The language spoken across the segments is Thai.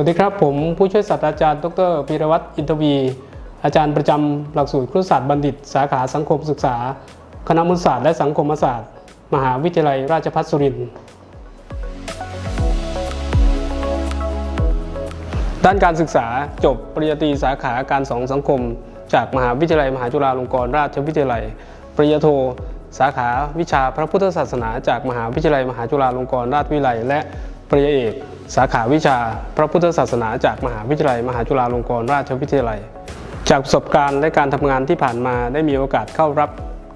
สวัสดีครับผมผู้ช่วยศาสตราจารย์ดรพีรวัตรอินทวี อาจารย์ประจำหลักสูตรครุศาสตร์บัณฑิต สาขาสังคมศึกษา คณะมนุษยศาสตร์และสังคมศาสตร์ มหาวิทยาลัยราชภัฏสุรินทร์ด้านการศึกษาจบปริญญาตรีสาขาการสองสังคม จากมหาวิทยาลัยมหาจุฬาลงกรณราชวิทยาลัย ปริญญาโท สาขาวิชาพระพุทธศาสนา จากมหาวิทยาลัยมหาจุฬาลงกรณราชวิทยาลัย และปริญญาเอก สาขาวิชาพระพุทธศาสนาจากมหาวิทยาลัย มหาจุฬาลงกรณราชวิทยาลัย จากประสบการณ์และการทำงานที่ผ่านมาได้มีโอกาสเข้ารับ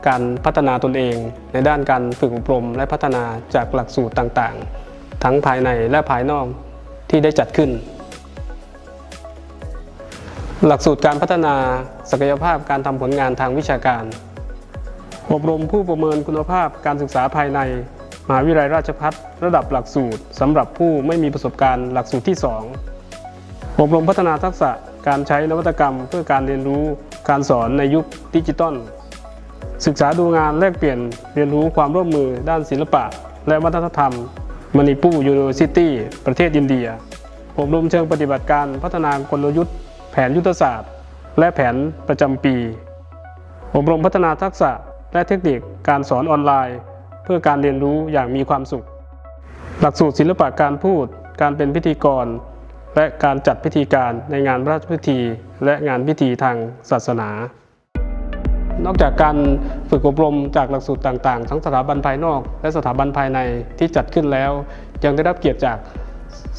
การพัฒนาตนเอง ในด้านการฝึกอบรมและพัฒนาจากหลักสูตรต่างๆ ทั้งภายในและภายนอกที่ได้จัดขึ้น หลักสูตรการพัฒนาศักยภาพการทำผลงานทางวิชาการ อบรมผู้ประเมินคุณภาพการศึกษาภายใน มหาวิทยาลัยราชภัฏระดับหลักสูตรสำหรับผู้ไม่มีประสบการณ์หลักสูตรที่ 2 อบรมพัฒนาทักษะการใช้นวัตกรรม เพื่อการเรียนรู้การสอนในยุคดิจิตอลศึกษาดูงานแลกเปลี่ยนเรียนรู้ความร่วมมือด้านศิลปะ และวัฒนธรรมมณิปูยูนิเวอร์ซิตี้ประเทศอินเดียอบรมเชิงปฏิบัติการพัฒนากลยุทธ์ แผนยุทธศาสตร์ และแผนประจำปี อบรมพัฒนาทักษะและเทคนิคการสอนออนไลน์ เพื่อการเรียนรู้อย่างมีความสุข หลักสูตรศิลปะการพูด การเป็นพิธีกร และการจัดพิธีการในงานพระราชพิธี และงานพิธีทางศาสนา นอกจากการฝึกอบรมจากหลักสูตรต่างๆ ทั้งสถาบันภายนอก และสถาบันภายในที่จัดขึ้นแล้ว ยังได้รับเกียรติจาก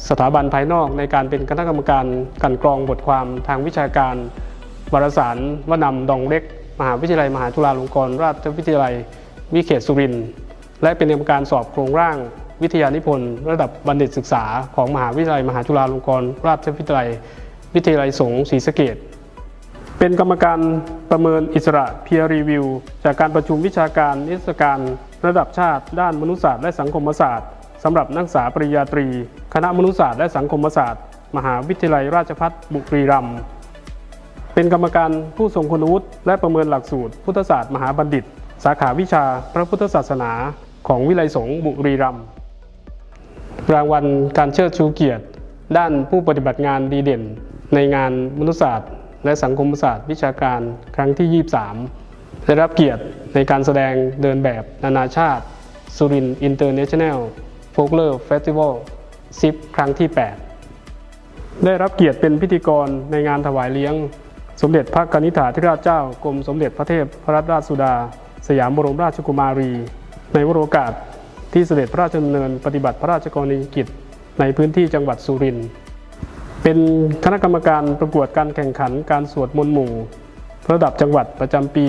สถาบันภายนอกในการเป็นคณะกรรมการกันกรองบทความทางวิชาการวารสารวนำดองเล็ก มหาวิทยาลัย มหาจุฬาลงกรณราชวิทยาลัย วิเขตสุรินทร์ และเป็นกรรมการสอบโครงร่างวิทยานิพนธ์ระดับบัณฑิตศึกษาของมหาวิทยาลัย มหาจุฬาลงกรณราชวิทยาลัย วิทยาลัยสงฆ์ศรีสะเกษเป็นกรรมการประเมินอิสระ peer review จากการประชุมวิชาการนิทรรศการระดับชาติ ด้านมนุษยศาสตร์และสังคมศาสตร์สำหรับนักศึกษาปริญญาตรี คณะมนุษยศาสตร์และสังคมศาสตร์ มหาวิทยาลัยราชภัฏบุรีรัมย์เป็นกรรมการผู้ทรงคุณวุฒิและประเมินหลักสูตร พุทธศาสตร์มหาบัณฑิต สาขาวิชาพระพุทธศาสนา ของวิไลสงฆ์บุรีรัมย์รางวัลการเชิดชูเกียรติ ด้านผู้ปฏิบัติงานดีเด่น ในงานมนุษยศาสตร์ และสังคมศาสตร์วิชาการครั้งที่ 23 ได้รับเกียรติในการแสดงเดินแบบนานาชาติ สุรินอินเตอร์เนชั่นแนลโฟกเลอร์เฟสติวัลซิปครั้งที่ 8 ได้รับเกียรติเป็นพิธีกรในงานถวายเลี้ยง สมเด็จพระกนิษฐาธิราชเจ้ากรมสมเด็จพระเทพพระรัตนราชสุดา สยามบรมราชกุมารี ในวโรกาสที่เสด็จพระราชดำเนินปฏิบัติพระราชกรณียกิจในพื้นที่จังหวัดสุรินทร์เป็นคณะกรรมการประกวดการแข่งขันการสวดมนต์หมู่ ระดับจังหวัดประจำปี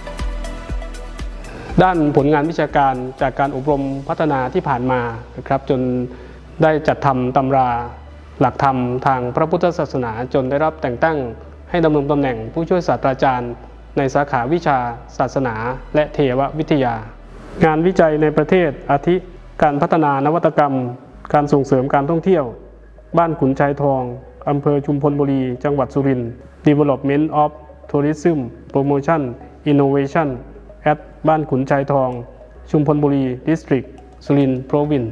2562 ด้านผลงานวิชาการจากการอบรมพัฒนาที่ผ่านมานะครับจนได้จัดทำตำราหลักธรรมทางพระพุทธศาสนาจนได้รับแต่งตั้งให้ดำรงตำแหน่งผู้ช่วยศาสตราจารย์ ในสาขาวิชา ศาสนา และเทววิทยา งานวิจัยในประเทศอาทิ การพัฒนานวัตกรรม การส่งเสริมการท่องเที่ยว บ้านขุนชายทองอำเภอชุมพลบุรี จังหวัดสุรินทร์ Development of Tourism Promotion Innovation at บ้านขุนชายทอง ชุมพลบุรี District สุรินทร์ Province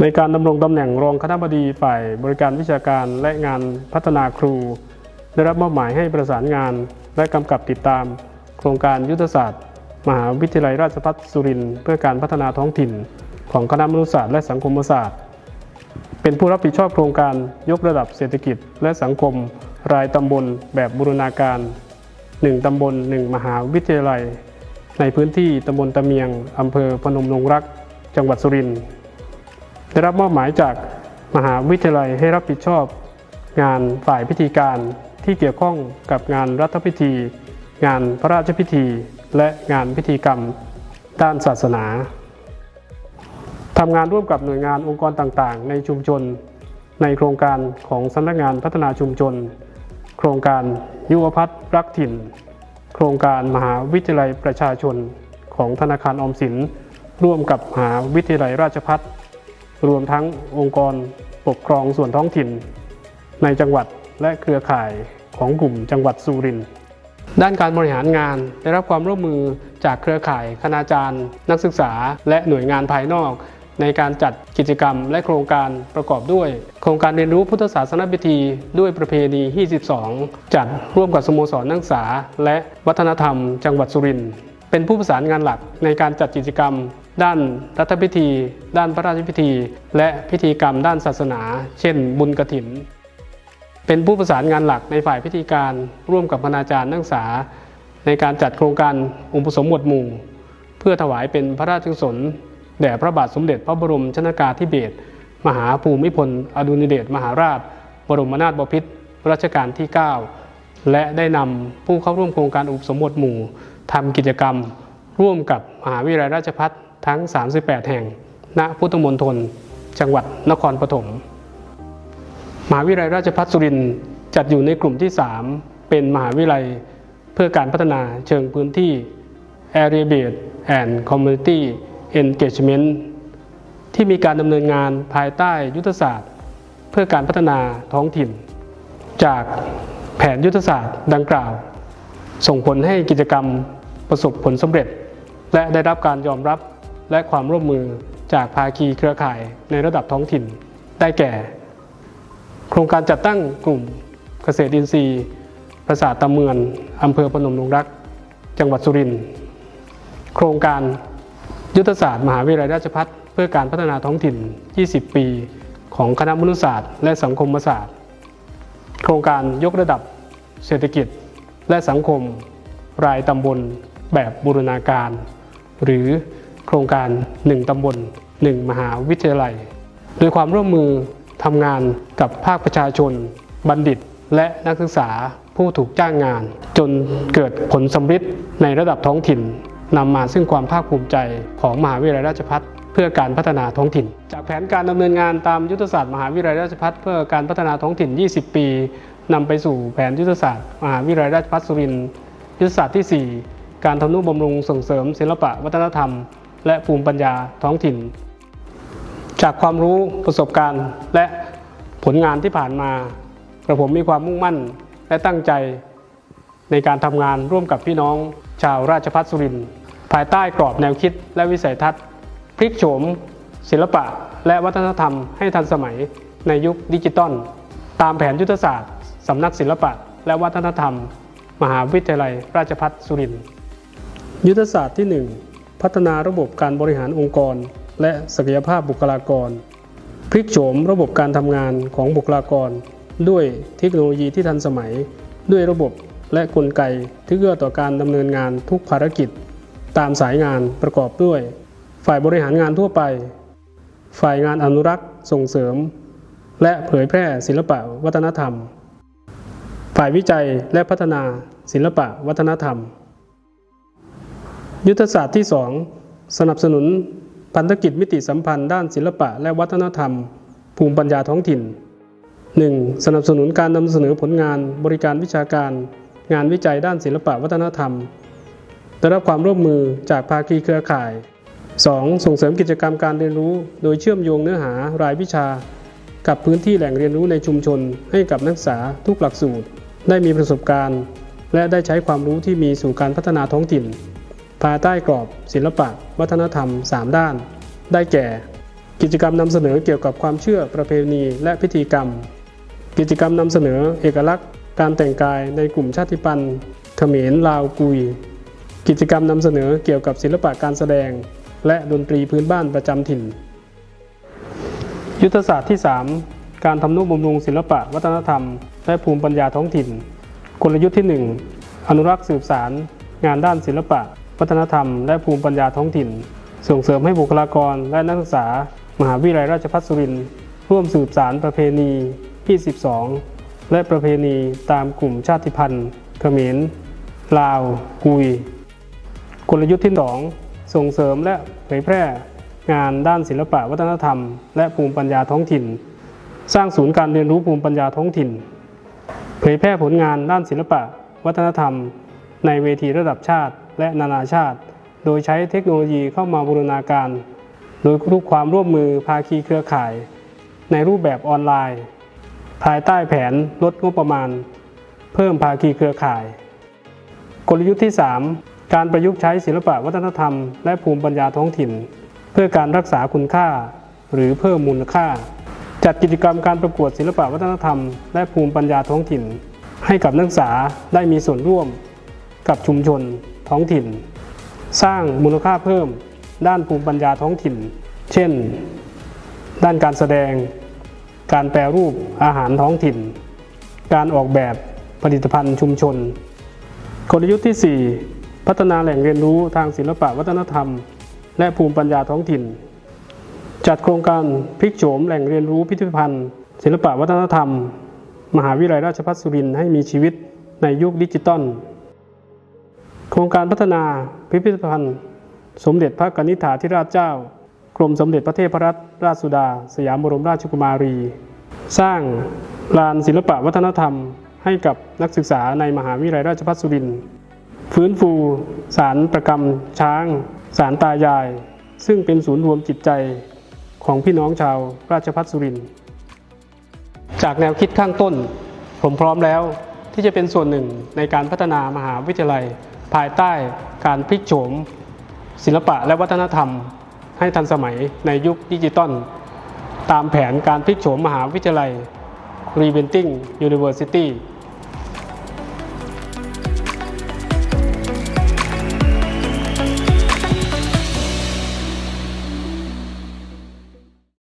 ในการดำรงตำแหน่งรองคณบดีฝ่ายบริการวิชาการและงานพัฒนาครู ได้รับมอบหมายให้ประสานงาน และกำกับติดตาม โครงการยุทธศาสตร์ มหาวิทยาลัยราชภัฏสุรินทร์เพื่อการพัฒนาท้องถิ่น ของคณะมนุษยศาสตร์และสังคมศาสตร์ เป็นผู้รับผิดชอบโครงการยกระดับเศรษฐกิจและสังคม รายตำบลแบบบูรณาการ 1 ตำบล 1 มหาวิทยาลัย ในพื้นที่ตำบลตะเมียงอำเภอพนมรงรัก จังหวัดสุรินทร์ได้รับมอบหมายจากมหาวิทยาลัยให้รับผิดชอบงานฝ่ายพิธีการ ที่เกี่ยวข้องกับงานรัฐพิธี งานพระราชพิธี และงานพิธีกรรม ด้านศาสนาทำงานร่วมกับหน่วยงานองค์กรต่างๆ ในชุมชน ในโครงการของสำนักงานพัฒนาชุมชน โครงการยุวพัฒน์รักถิ่น โครงการมหาวิทยาลัยประชาชน ของธนาคารออมสิน ร่วมกับมหาวิทยาลัยราชพัฒรวมทั้งองค์กรปกครองส่วนท้องถิ่น ในจังหวัดและเครือข่าย ของกลุ่มจังหวัดสุรินทร์ด้านการบริหารงานได้รับความร่วมมือจากเครือข่ายคณาจารย์ นักศึกษา และหน่วยงานภายนอก ในการจัดกิจกรรมและโครงการประกอบด้วย โครงการเรียนรู้พุทธศาสนพิธี ด้วยประเพณีที่12จัดร่วมกับสโมสรนักศึกษา และวัฒนธรรม จังหวัดสุรินทร์เป็นผู้ประสานงานหลักในการจัดกิจกรรม ด้านรัฐพิธี ด้านพระราชพิธี และพิธีกรรมด้านศาสนา เช่น บุญกฐิน เป็นผู้ประสานงานหลักในฝ่ายพิธีการร่วมกับคณาจารย์นักศึกษา ในการจัดโครงการอุปสมบทหมู่ เพื่อถวายเป็นพระราชกุศลแด่พระบาทสมเด็จพระบรมชนากาธิเบศรมหาภูมิพล อดุลยเดชมหาราช บรมนาถบพิตรรัชกาลที่ 9 และได้นำผู้เข้าร่วมโครงการอุปสมบทหมู่ทำกิจกรรม ร่วมกับมหาวิทยาลัยราชภัฏทั้ง 38 แห่ง ณ พุทธมณฑล จังหวัดนครปฐม มหาวิทยาลัยราชภัฏสุรินทร์จัดอยู่ในกลุ่มที่ 3 เป็นมหาวิทยาลัยเพื่อการพัฒนาเชิงพื้นที่ Area Based and Community Engagement ที่มีการดำเนินงานภายใต้ยุทธศาสตร์ เพื่อการพัฒนาท้องถิ่น จากแผนยุทธศาสตร์ดังกล่าว ส่งผลให้กิจกรรมประสบผลสำเร็จ และได้รับการยอมรับและความร่วมมือจากภาคีเครือข่ายในระดับท้องถิ่น ได้แก่ โครงการจัดตั้งกลุ่มเกษตรอินทรีย์ปราสาทตะเมือนอำเภอพนมดงรัก จังหวัดสุรินทร์โครงการยุทธศาสตร์มหาวิทยาลัยราชภัฏเพื่อการพัฒนาท้องถิ่น 20 ปี ของคณะมนุษยศาสตร์ และสังคมศาสตร์ โครงการยกระดับเศรษฐกิจและสังคมรายตำบลแบบบูรณาการ หรือโครงการ 1 ตำบล 1 มหาวิทยาลัย โดยความร่วมมือ ทำงานกับภาคประชาชน บัณฑิต และนักศึกษาผู้ถูกจ้างงาน จนเกิดผลสำฤทธิ์ในระดับท้องถิ่นนำมาซึ่งความภาคภูมิใจของมหาวิทยาลัยราชภัฏเพื่อการพัฒนาท้องถิ่น จากแผนการดำเนินงานตามยุทธศาสตร์มหาวิทยาลัยราชภัฏเพื่อการพัฒนาท้องถิ่น 20 ปีนำไปสู่แผนยุทธศาสตร์มหาวิทยาลัยราชภัฏสุรินทร์ยุทธศาสตร์ที่ 4 การทำนุบำรุงส่งเสริมศิลปะวัฒนธรรม และภูมิปัญญาท้องถิ่น จากความรู้ประสบการณ์และผลงานที่ผ่านมากระผมมีความมุ่งมั่นและตั้งใจในการทำงานร่วมกับพี่น้อง ชาวราชพัฒสุรินทร์ภายใต้กรอบแนวคิดและวิสัยทัศน์ พลิกโฉม ศิลปะ และวัฒนธรรมให้ทันสมัยในยุคดิจิตอลตามแผนยุทธศาสตร์สำนักศิลปะ และวัฒนธรรม มหาวิทยาลัยราชพัฒสุรินทร์ยุทธศาสตร์ที่ 1 พัฒนาระบบการบริหารองค์กร และศักยภาพบุคลากร พลิกโฉมระบบการทำงานของบุคลากร ด้วยเทคโนโลยีที่ทันสมัย ด้วยระบบและกลไกที่เอื้อต่อการดำเนินงานทุกภารกิจ ตามสายงานประกอบด้วย ฝ่ายบริหารงานทั่วไป ฝ่ายงานอนุรักษ์ ส่งเสริม และเผยแพร่ศิลปะวัฒนธรรม ฝ่ายวิจัยและพัฒนาศิลปะวัฒนธรรม ยุทธศาสตร์ที่ 2 สนับสนุน พันธกิจมิติสัมพันธ์ด้านศิลปะและวัฒนธรรม ภูมิปัญญาท้องถิ่น 1. สนับสนุนการนำเสนอผลงานบริการวิชาการ งานวิจัยด้านศิลปะวัฒนธรรม ได้รับความร่วมมือจากภาคีเครือข่าย 2. ส่งเสริมกิจกรรมการเรียนรู้ โดยเชื่อมโยงเนื้อหารายวิชา กับพื้นที่แหล่งเรียนรู้ในชุมชน ให้กับนักศึกษาทุกหลักสูตร ได้มีประสบการณ์ และได้ใช้ความรู้ที่มีสู่การพัฒนาท้องถิ่น ภายใต้กรอบศิลปะ วัฒนธรรม 3 ด้าน ได้แก่ กิจกรรมนำเสนอเกี่ยวกับความเชื่อประเพณีและพิธีกรรม กิจกรรมนำเสนอเอกลักษณ์ การแต่งกายในกลุ่มชาติพันธุ์เขมรลาวกุย กิจกรรมนำเสนอเกี่ยวกับศิลปะการแสดง และดนตรีพื้นบ้านประจำถิ่น ยุทธศาสตร์ที่ 3 การทำนุบำรุงศิลปะวัฒนธรรม และภูมิปัญญาท้องถิ่น กลยุทธ์ที่ 1 อนุรักษ์สืบสารงานด้านศิลปะ วัฒนธรรม และภูมิปัญญาท้องถิ่น ส่งเสริมให้บุคลากรและนักศึกษา มหาวิทยาลัยราชภัฏสุรินทร์ร่วมสืบสารประเพณีที่12 และประเพณีตามกลุ่มชาติพันธุ์เขมร ลาว กุย กลยุทธ์ที่2ส่งเสริมและเผยแพร่งานด้านศิลปะวัฒนธรรม และภูมิปัญญาท้องถิ่น สร้างศูนย์การเรียนรู้ภูมิปัญญาท้องถิ่น เผยแพร่ผลงานด้านศิลปะ วัฒนธรรม ในเวทีระดับชาติ และนานาชาติ โดยใช้เทคโนโลยีเข้ามาบูรณาการ โดยทุกความร่วมมือภาคีเครือข่าย ในรูปแบบออนไลน์ ภายใต้แผนลดงบประมาณ เพิ่มภาคีเครือข่าย กลยุทธ์ที่ 3 การประยุกต์ใช้ศิลปะวัฒนธรรม และภูมิปัญญาท้องถิ่น เพื่อการรักษาคุณค่า หรือเพิ่มมูลค่า จัดกิจกรรมการประกวดศิลปะวัฒนธรรม และภูมิปัญญาท้องถิ่นให้กับนักศึกษาได้มีส่วนร่วมกับชุมชน ท้องถิ่น สร้างมูลค่าเพิ่ม ด้านภูมิปัญญาท้องถิ่น เช่น ด้านการแสดง การแปรรูปอาหารท้องถิ่น การออกแบบผลิตภัณฑ์ชุมชน กลยุทธ์ที่ 4 พัฒนาแหล่งเรียนรู้ทางศิลปะวัฒนธรรม และภูมิปัญญาท้องถิ่น จัดโครงการพลิกโฉมแหล่งเรียนรู้พิพิธภัณฑ์ ศิลปะวัฒนธรรม มหาวิทยาลัยราชภัฏสุรินทร์ให้มีชีวิตในยุคดิจิตอล ครงการพัฒนาพิพิธภัณฑ์ สมเด็จพระกนิษฐาธิราชเจ้า กรมสมเด็จพระเทพรัตนราชสุดา สยามบรมราชกุมารี สร้างลานศิลปะวัฒนธรรม ให้กับนักศึกษาในมหาวิทยาลัยราชภัฏสุรินทร์ฟื้นฟูสารประกรรมช้าง สารตายาย ซึ่งเป็นศูนย์รวมจิตใจของพี่น้องชาวราชภัฏสุรินทร์จากแนวคิดข้างต้น ผมพร้อมแล้วที่จะเป็นส่วนหนึ่งในการพัฒนามหาวิทยาลัย ภายใต้การพลิกโฉมศิลปะและวัฒนธรรม ให้ทันสมัยในยุคดิจิตอลตามแผนการพลิกโฉมมหาวิทยาลัย Reventing University